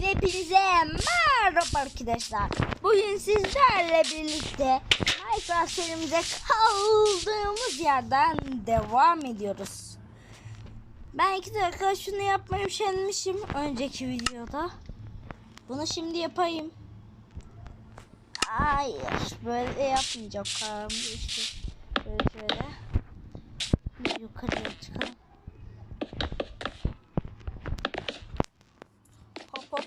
Hepinize merhaba arkadaşlar. Bugün sizlerle birlikte Minecraft serimize kaldığımız yerden devam ediyoruz. Ben iki dakika şunu yapmayı üşenmişim önceki videoda. Bunu şimdi yapayım. Hayır böyle yapmayacağım. Geçti. Şöyle yukarıya çıkalım. Hop hop.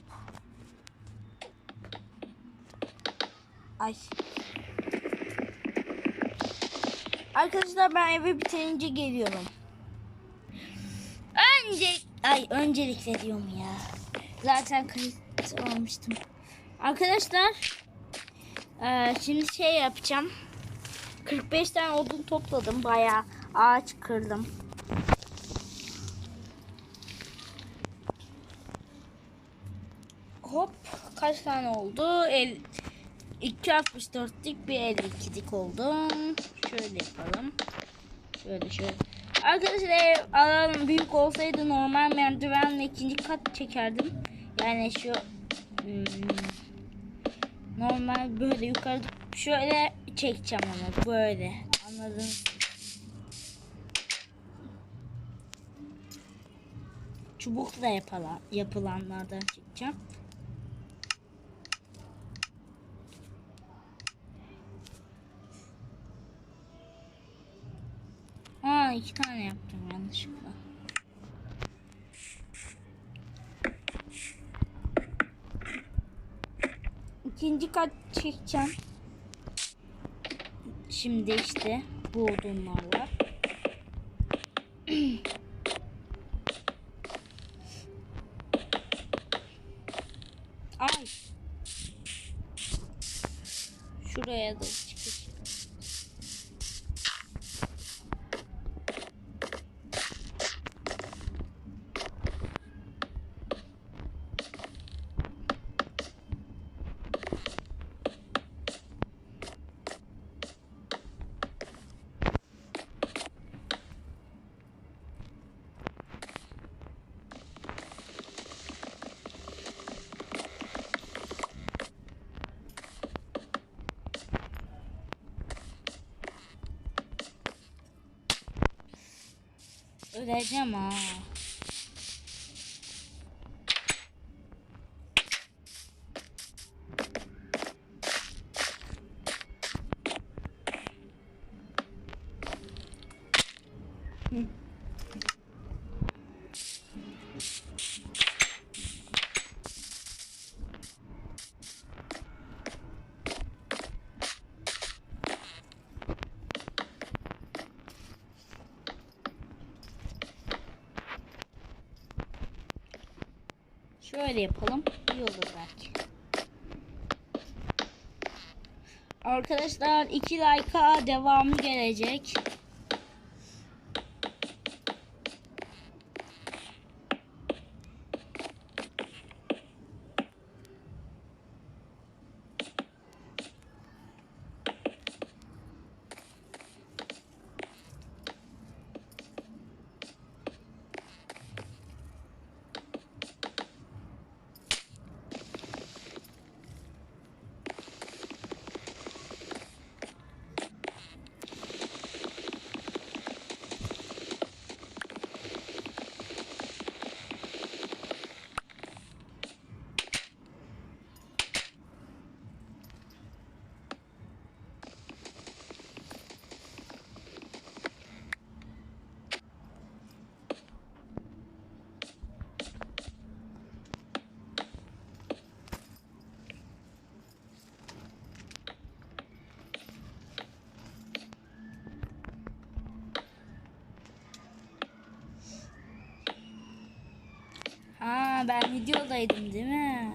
Ay. Arkadaşlar ben eve bitirince geliyorum. Önce ay öncelikle diyorum ya. Zaten kayıt almıştım. Arkadaşlar eee, şimdi şey yapacağım. 45 tane odun topladım. Bayağı ağaç kırdım. Hop kaç tane oldu? El 2.64'lik bir 52'lik oldu. Şöyle yapalım. Şöyle şöyle. Arkadaşlar alanım büyük olsaydı normal merdivenle ikinci kat çekerdim. Yani şu hmm, normal böyle yukarı şöyle çekeceğim onu böyle. Anladınız? Çubukla yapılan, yapılanlardan çekeceğim. Aa iki tane yaptım yanlışlıkla. İkinci kat çekeceğim. Şimdi işte bu odunlarla. Ay. Şuraya da 再见嘛。Şöyle yapalım. İyi olur belki. Arkadaşlar 2 like'a devamı gelecek. Ha ben videodaydım değil mi?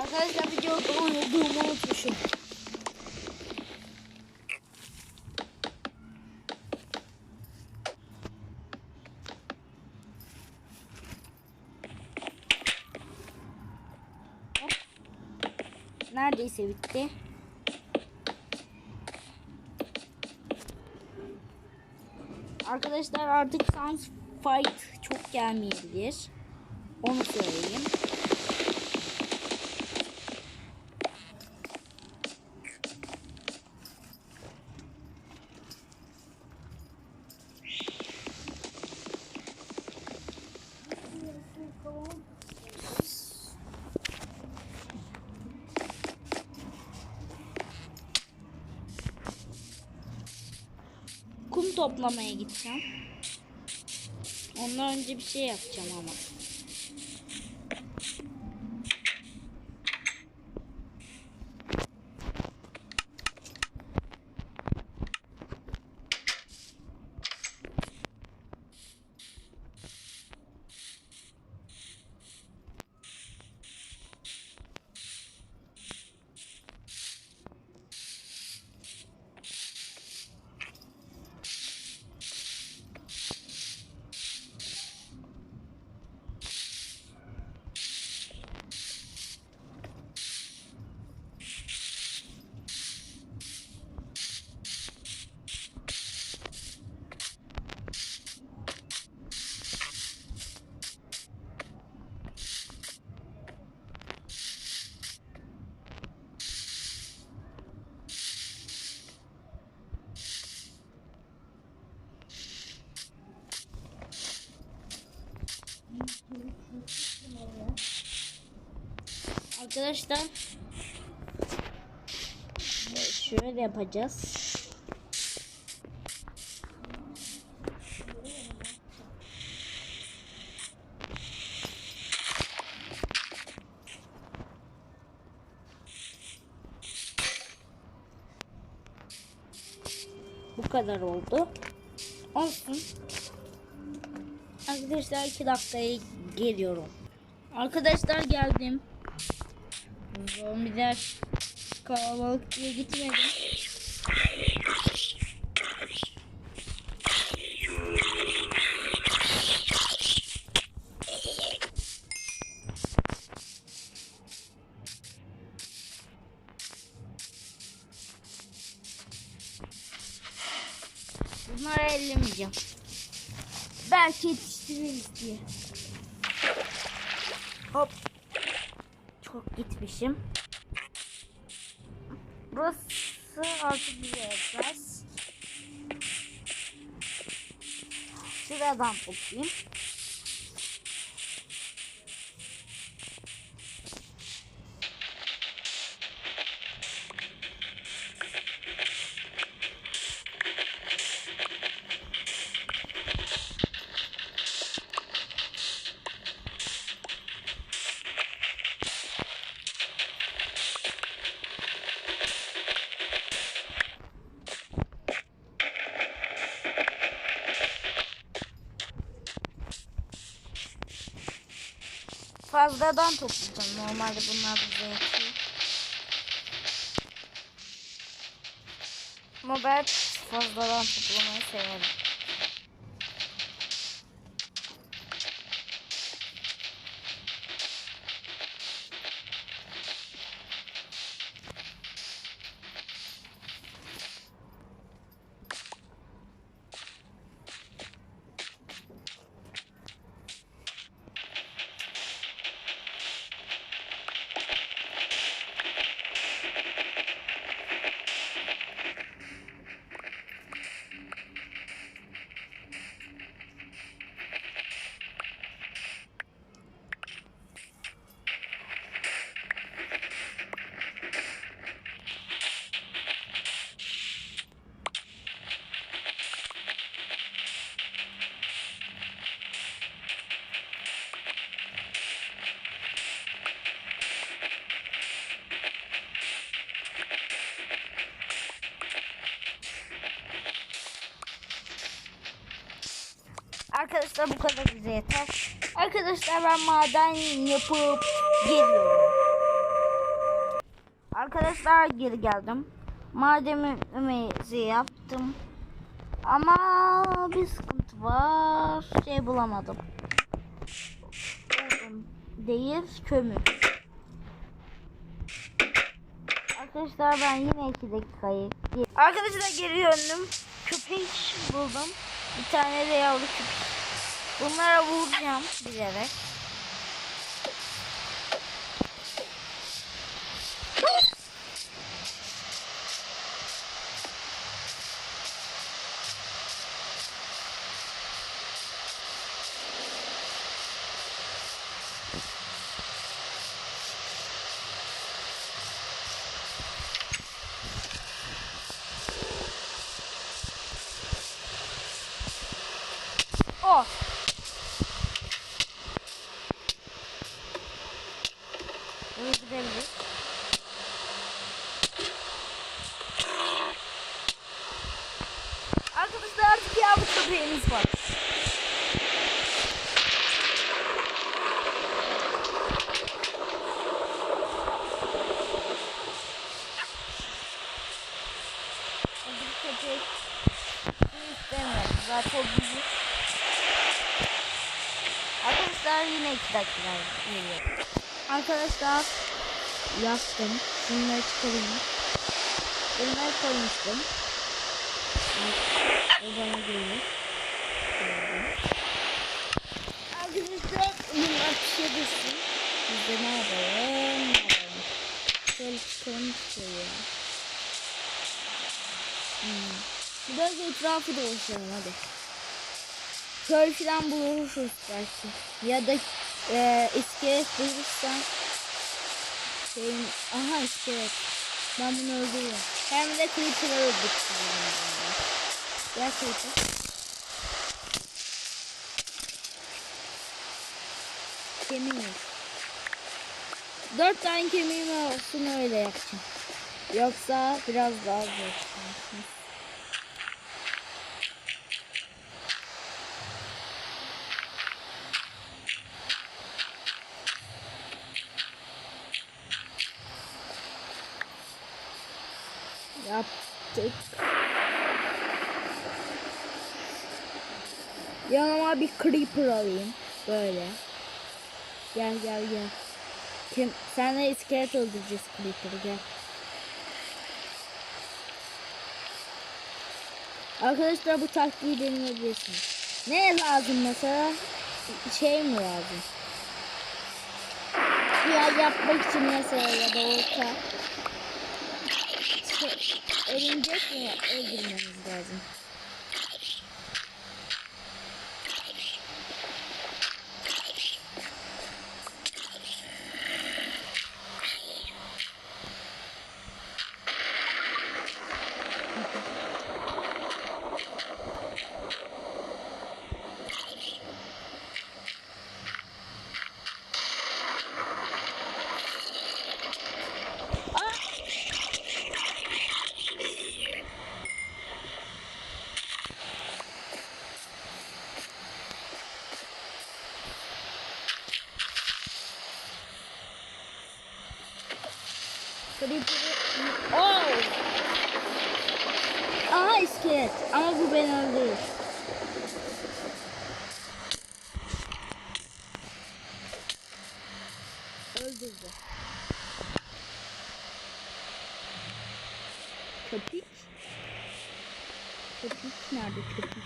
Arkadaşlar videoda uyuduğumu unutmuşum. Neredeyse bitti. Arkadaşlar artık sans fight çok gelmeyebilir. Onu söyleyeyim. Toplamaya gideceğim. Ondan önce bir şey yapacağım ama. Arkadaşlar evet, şöyle yapacağız. Bu kadar oldu. Olsun. Arkadaşlar 2 dakikaya geliyorum. Arkadaşlar geldim. Zombiler kalabalık diye gitmedim. Bunları ellemeyeceğim. Belki yetiştiririz diye. Hop. Çok gitmişim. Bize yapacağız. Şuradan toplayayım. Fazladan toplayacağım. Normalde bunlar bize yetiyor. Ama ben fazladan toplamayı severim. Arkadaşlar bu kadar bize yeter. Arkadaşlar ben maden yapıp geliyorum. Arkadaşlar geri geldim. Madenimizi yaptım. Ama bir sıkıntı var. Şey bulamadım. Değil kömür. Arkadaşlar ben yine iki dakikayı Arkadaşlar geri döndüm. Köpek buldum. Bir tane de yavru köpek. Bunlara vuracağım bilerek. Oh. Öldürebilir. Arkadaşlar artık yavru köpeğimiz var. Öbür köpek istemiyorum. Zaten bizi Arkadaşlar yine iki dakika geliyor. Arkadaşlar yaptım. Bunları çıkarayım. Bunları koymuştum. O bana gelir. Arkadaşlar bunlar pişirirsin. Biz de ne yapalım? Ne yapalım? Şöyle çıkalım şöyle. Biraz etrafı dolaşalım hadi. Köy falan buluruz belki. Ya da e, iskelet bulursan şeyin aha iskelet. Ben bunu öldürürüm. Hem de creeper'ı öldürürüm. Gel creeper. Kemiğim. Dört tane kemiğim olsun öyle yapacağım. Yoksa biraz daha zor. Yaptık. Yanıma bir creeper alayım. Böyle. Gel gel gel. Kim? Senle iskelet öldüreceğiz creeper'ı gel. Arkadaşlar bu taktiği deneyebilirsiniz. Ne lazım mesela? Şey mi lazım? Ya yapmak için mesela ya da orta. Örümcek mi öldürmemiz lazım? Creeper'ı... Oh! Aha iskelet. Ama bu beni öldürür. Öldürdü. Köpük. Köpük nerede köpük?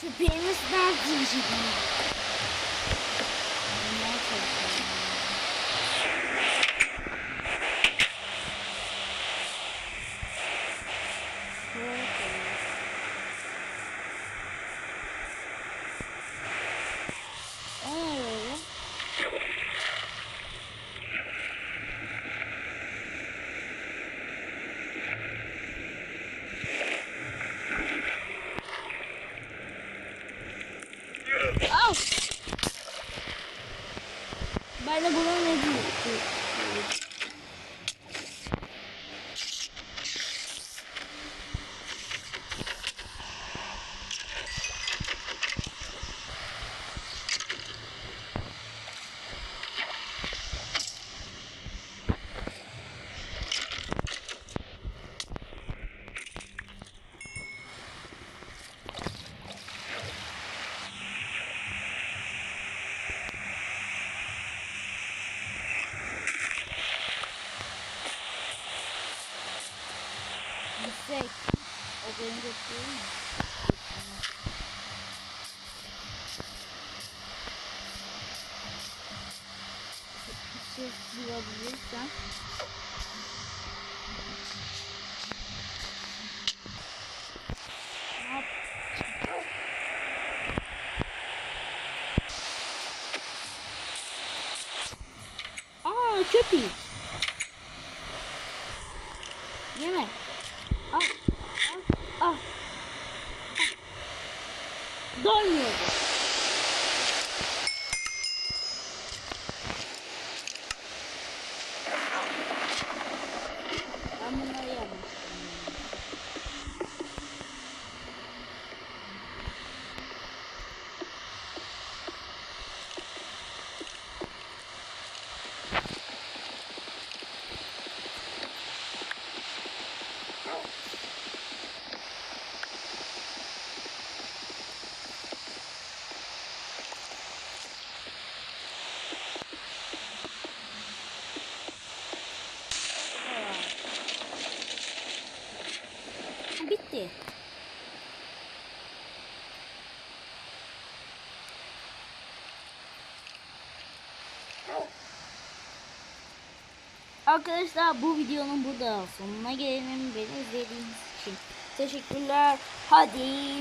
Köpeğimiz ne yapıyor şimdi? Bulmaya çalışıyorum. O ne böyle? Au! Ben de Yüksek. O beni götürüyor mu? Yüksek bulabilirsem. Aa köpek. Sorry. Arkadaşlar bu videonun burada sonuna gelelim. Beni izlediğiniz için teşekkürler. Hadi